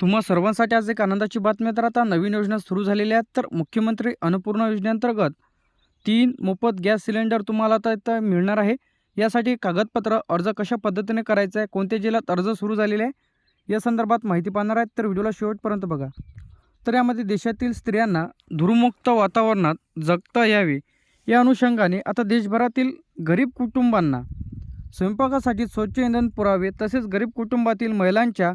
तुम्हा सर्वांसाठी आज एक आनंदाची बातमी तर आता नवीन योजना सुरू झालेल्या आहेत. तर मुख्यमंत्री अन्नपूर्णा योजनेअंतर्गत तीन मोफत गॅस सिलेंडर तुम्हाला आता इथं मिळणार आहे. यासाठी कागदपत्र अर्ज कशा पद्धतीने करायचा आहे? कोणत्या जिल्ह्यात अर्ज सुरू झालेले आहे? या संदर्भात माहिती पाहणार आहेत. तर व्हिडिओला शेवटपर्यंत बघा. तर यामध्ये देशातील स्त्रियांना धुरमुक्त वातावरणात जगता यावे. या अनुषंगाने आता देशभरातील गरीब कुटुंबांना स्वयंपाकासाठी स्वच्छ इंधन पुरावे तसेच गरीब कुटुंबातील महिलांच्या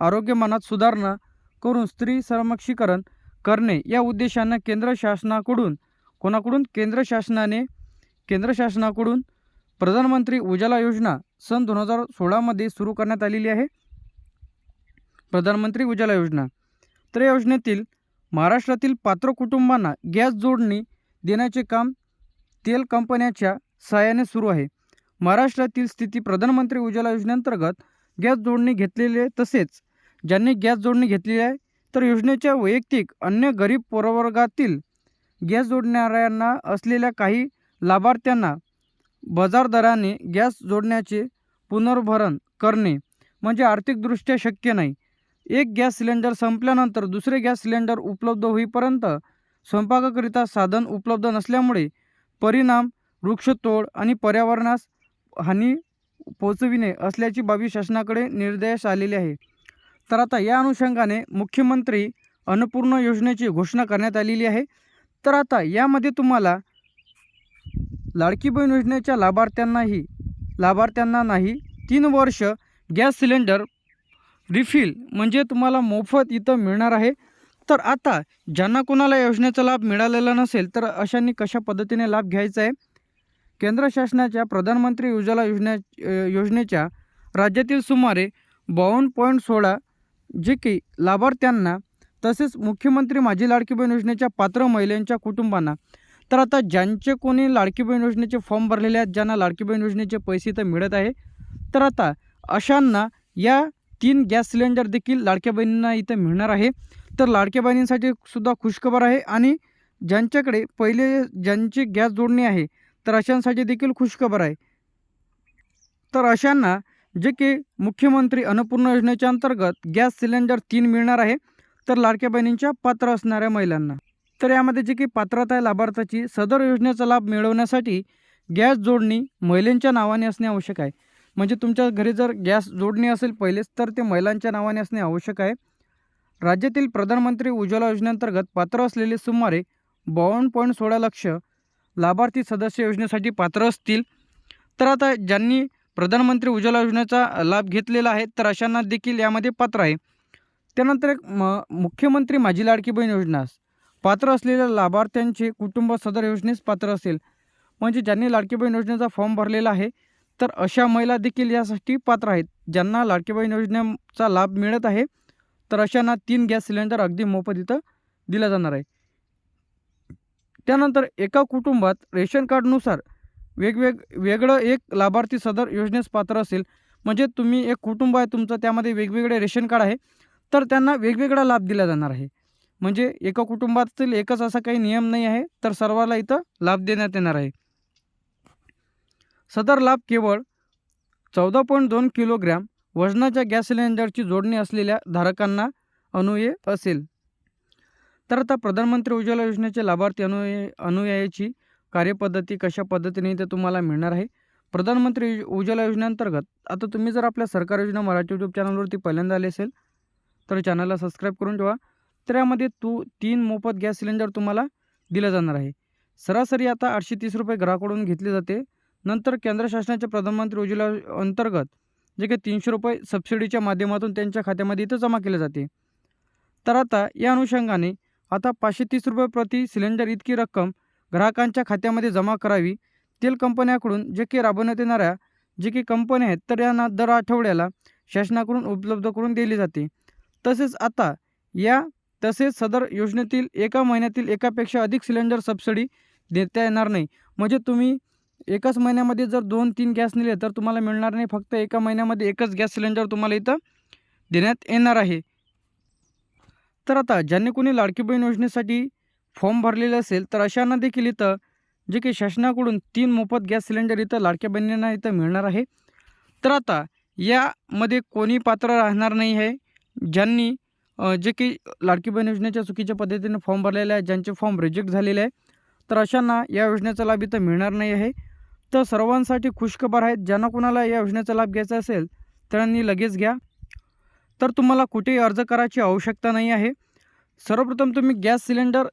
आरोग्यमानात सुधारणा करून स्त्री समक्षीकरण करणे या उद्देशानं केंद्र शासनाकडून कोणाकडून? केंद्र शासनाने. केंद्र शासनाकडून प्रधानमंत्री उजाला योजना सन दोन हजार सोळामध्ये सुरू करण्यात आलेली आहे. प्रधानमंत्री उजाला योजना. तर या योजनेतील महाराष्ट्रातील पात्र कुटुंबांना गॅस जोडणी देण्याचे काम तेल कंपन्याच्या सहाय्याने सुरू आहे. महाराष्ट्रातील स्थिती प्रधानमंत्री उजाला योजनेअंतर्गत गॅस जोडणी घेतलेले तसेच ज्यांनी गॅस जोडणी घेतली आहे तर योजनेच्या वैयक्तिक अन्य गरीब प्रवर्गातील गॅस जोडणाऱ्यांना असलेल्या काही लाभार्थ्यांना बाजार दराने गॅस जोडण्याचे पुनर्भरण करणे म्हणजे आर्थिकदृष्ट्या शक्य नाही. एक गॅस सिलेंडर संपल्यानंतर दुसरे गॅस सिलेंडर उपलब्ध होईपर्यंत स्वयंपाकाकरिता साधन उपलब्ध नसल्यामुळे परिणाम वृक्षतोड आणि पर्यावरणास हानी पोचविणे असल्याची बाबी शासनाकडे निर्देश आलेले आहे. तर आता या अनुषंगाने मुख्यमंत्री अन्नपूर्ण योजनेची घोषणा करण्यात आलेली आहे. तर आता यामध्ये तुम्हाला लाडकी बहीण योजनेच्या लाभार्थ्यांनाही लाभार्थ्यांना नाही तीन वर्ष गॅस सिलेंडर रिफिल म्हणजे तुम्हाला मोफत इथं मिळणार आहे. तर आता ज्यांना कोणाला योजनेचा लाभ मिळालेला नसेल तर अशांनी कशा पद्धतीने लाभ घ्यायचा आहे? केंद्र शासनाच्या प्रधानमंत्री उज्ज्वला योजने योजनेच्या राज्यातील सुमारे बावन्न पॉईंट सोळा जे की लाभार्थ्यांना तसेच मुख्यमंत्री माझी लाडकी बहीण योजनेच्या पात्र महिलांच्या कुटुंबांना. तर आता ज्यांचे कोणी लाडकी बहीण योजनेचे फॉर्म भरलेले आहेत ज्यांना लाडकी बहीण योजनेचे पैसे इथं मिळत आहे तर आता अशांना या तीन गॅस सिलेंडर देखील लाडक्या बहिणींना इथं मिळणार आहे. तर लाडक्या बहिणींसाठी सुद्धा खुशखबर आहे आणि ज्यांच्याकडे पहिले ज्यांची गॅस जोडणी आहे तर अशांसाठी देखील खुशखबर आहे. तर अशांना जे की मुख्यमंत्री अन्नपूर्णा योजनेच्या अंतर्गत गॅस सिलेंडर तीन मिळणार आहे तर लाडक्या बहिणींच्या पात्र असणाऱ्या महिलांना. तर यामध्ये जे की पात्रता आहे लाभार्थ्याची सदर योजनेचा लाभ मिळवण्यासाठी गॅस जोडणी महिलांच्या नावाने असणे आवश्यक आहे. म्हणजे तुमच्या घरी जर गॅस जोडणी असेल पहिलेच तर ते महिलांच्या नावाने असणे आवश्यक आहे. राज्यातील प्रधानमंत्री उज्ज्वला योजनेअंतर्गत पात्र असलेले सुमारे बावन्न पॉईंट सोळा लक्ष लाभार्थी सदस्य योजनेसाठी पात्र असतील. तर आता ज्यांनी प्रधानमंत्री उज्ज्वला योजनेचा लाभ घेतलेला आहे तर अशांना देखील यामध्ये पात्र आहे. त्यानंतर एक म मुख्यमंत्री माझी लाडकी बहीण योजना. पात्र असलेल्या लाभार्थ्यांचे कुटुंब सदर योजनेस पात्र असेल. म्हणजे ज्यांनी लाडकी बहीण योजनेचा फॉर्म भरलेला आहे तर अशा महिला देखील यासाठी पात्र आहेत. ज्यांना लाडकी बहीण योजनेचा लाभ मिळत आहे तर अशांना तीन गॅस सिलेंडर अगदी मोफत इथं दिला जाणार आहे. त्यानंतर एका कुटुंबात रेशन कार्डनुसार वेगवेग वेगळं एक लाभार्थी सदर योजनेस पात्र असेल. म्हणजे तुम्ही एक कुटुंब आहे तुमचं त्यामध्ये वेगवेगळे रेशन कार्ड आहे तर त्यांना वेगवेगळा लाभ दिला जाणार आहे. म्हणजे एका कुटुंबातील एकच असा काही नियम नाही आहे तर सर्वाला इथं लाभ देण्यात येणार आहे. सदर लाभ केवळ चौदा पॉईंट दोन किलोग्रॅम वजनाच्या गॅस सिलेंडरची जोडणी असलेल्या धारकांना अनुये असेल. तर आता प्रधानमंत्री उज्ज्वला योजनेचे लाभार्थी अनुय अनुयायाची कार्यपद्धती कशा पद्धतीने इथे तुम्हाला मिळणार आहे? प्रधानमंत्री उज्ज्वला योजनेअंतर्गत आता तुम्ही जर आपल्या सरकार योजना मराठी यूट्यूब चॅनलवरती पहिल्यांदा आले असेल तर चॅनलला सबस्क्राईब करून ठेवा. तर यामध्ये तू तीन मोफत गॅस सिलेंडर तुम्हाला दिलं जाणार आहे. सरासरी आता आठशे तीस रुपये घराकडून घेतले जाते. नंतर केंद्र शासनाच्या प्रधानमंत्री उज्ज्वला अंतर्गत जे काही तीनशे रुपये सबसिडीच्या माध्यमातून त्यांच्या खात्यामध्ये इथं जमा केले जाते. तर आता या अनुषंगाने आता पाचशे तीस रुपये प्रति सिलेंडर इतकी रक्कम ग्राहकांच्या खात्यामध्ये जमा करावी. तेल कंपन्याकडून जे की राबवण्यात येणाऱ्या जे की कंपन्या आहेत तर यांना दर आठवड्याला शासनाकडून उपलब्ध करून दिली जाते. तसेच आता या तसेच सदर योजनेतील एका महिन्यातील एकापेक्षा अधिक सिलेंडर सबसिडी देता येणार नाही. म्हणजे तुम्ही एकाच महिन्यामध्ये जर दोन तीन गॅस नेले तर तुम्हाला मिळणार नाही. फक्त एका महिन्यामध्ये एकच गॅस सिलेंडर तुम्हाला इथं देण्यात येणार आहे. तर आता ज्यांनी कोणी लाडकी बहीण योजनेसाठी फॉर्म भरलेले असेल तर अशांना देखील इथं जे की शासनाकडून तीन मोफत गॅस सिलेंडर इथं लाडक्या बहिणींना इथं मिळणार आहे. तर आता यामध्ये कोणी पात्र राहणार नाही आहे ज्यांनी जे की लाडकी बहीण योजनेच्या चुकीच्या पद्धतीने फॉर्म भरलेले आहे ज्यांचे फॉर्म रिजेक्ट झालेले आहे तर अशांना या योजनेचा लाभ इथं मिळणार नाही आहे. तर सर्वांसाठी खुशखबर आहेत ज्यांना कोणाला या योजनेचा लाभ घ्यायचा असेल त्यांनी लगेच घ्या. तर तुम्हाला कुठेही अर्ज करायची आवश्यकता नाही आहे. सर्वप्रथम तुम्ही गॅस सिलेंडर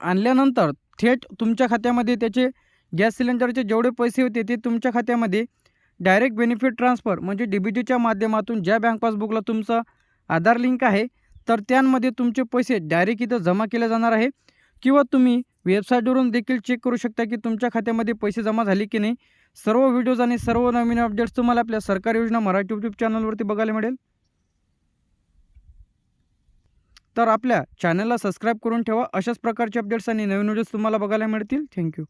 आणल्यानंतर थेट तुमच्या खात्यामध्ये त्याचे गॅस सिलेंडरचे जेवढे पैसे होते ते तुमच्या खात्यामध्ये डायरेक्ट बेनिफिट ट्रान्सफर म्हणजे डी बी टीच्या माध्यमातून ज्या बँक पासबुकला तुमचं आधार लिंक आहे तर त्यांमध्ये तुमचे पैसे डायरेक्ट इथं जमा केले जाणार आहे. किंवा तुम्ही वेबसाईटवरून देखील चेक करू शकता की तुमच्या खात्यामध्ये पैसे जमा झाले की नाही. सर्व व्हिडिओज आणि सर्व नवीन अपडेट्स तुम्हाला आपल्या सरकारी योजना मराठी यूट्यूब चॅनलवरती बघायला मिळेल. तर आपल्या चॅनलला सबस्क्राईब करून ठेवा. अशाच प्रकारचे अपडेट्स आणि नवीन व्हिडिओज तुम्हाला बघायला मिळतील. थँक्यू